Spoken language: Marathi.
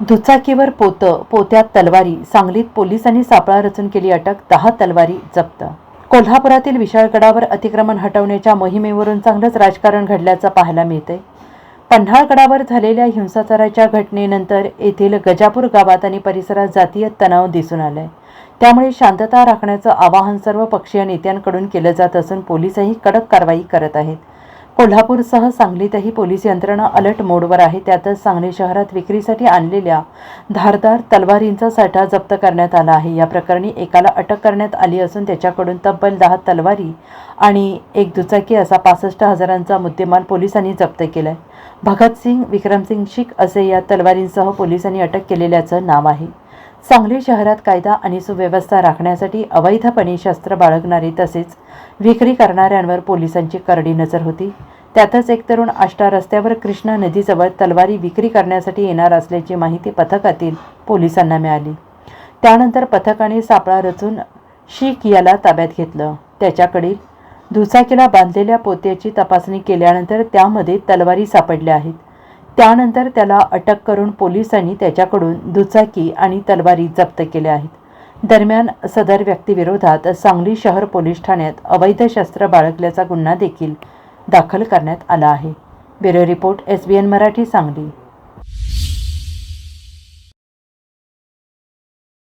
दुचाकीवर पोतं पोत्यात तलवारी सांगलीत पोलिसांनी सापळा रचून केली अटक दहा तलवारी जप्त. कोल्हापुरातील विशाळगडावर अतिक्रमण हटवण्याच्या मोहिमेवरून चांगलंच राजकारण घडल्याचं पाहायला मिळते पन्हाळगडावर झालेल्या हिंसाचाराच्या घटनेनंतर येथील गजापूर गावात आणि परिसरात जातीय तणाव दिसून आलाय. त्यामुळे शांतता राखण्याचं आवाहन सर्व पक्षीय नेत्यांकडून केलं जात असून पोलिसही कडक कारवाई करत आहेत. कोल्हापूरसह सांगलीतही पोलीस यंत्रणा अलर्ट मोडवर आहे. त्यातच सांगली शहरात विक्रीसाठी आणलेल्या धारदार तलवारींचा साठा जप्त करण्यात आला आहे. या प्रकरणी एकाला अटक करण्यात आली असून त्याच्याकडून तब्बल दहा तलवारी आणि एक दुचाकी असा पासष्ट हजारांचा मुद्देमाल पोलिसांनी जप्त केलाय. भगतसिंग विक्रमसिंग शीख असे या तलवारींसह पोलिसांनी अटक केलेल्याचं नाव आहे. सांगली शहरात कायदा आणि सुव्यवस्था राखण्यासाठी अवैधपणे शस्त्र बाळगणारे तसेच विक्री करणाऱ्यांवर पोलिसांची करडी नजर होती. त्यातच एक तरुण आष्टा रस्त्यावर कृष्णा नदीजवळ तलवारी विक्री करण्यासाठी येणार असल्याची माहिती पथकातील पोलिसांना मिळाली. त्यानंतर पथकाने सापळा रचून शीख याला ताब्यात घेतलं. त्याच्याकडील दुचाकीला बांधलेल्या पोत्याची तपासणी केल्यानंतर त्यामध्ये तलवारी सापडल्या आहेत. त्यानंतर त्याला अटक करून पोलिसांनी त्याच्याकडून दुचाकी आणि तलवारी जप्त केल्या आहेत. दरम्यान सदर व्यक्तीविरोधात सांगली शहर पोलीस ठाण्यात अवैध शस्त्र बाळगल्याचा गुन्हा देखील दाखल करण्यात आला आहे. Bureau report S B N Marathi Sangli.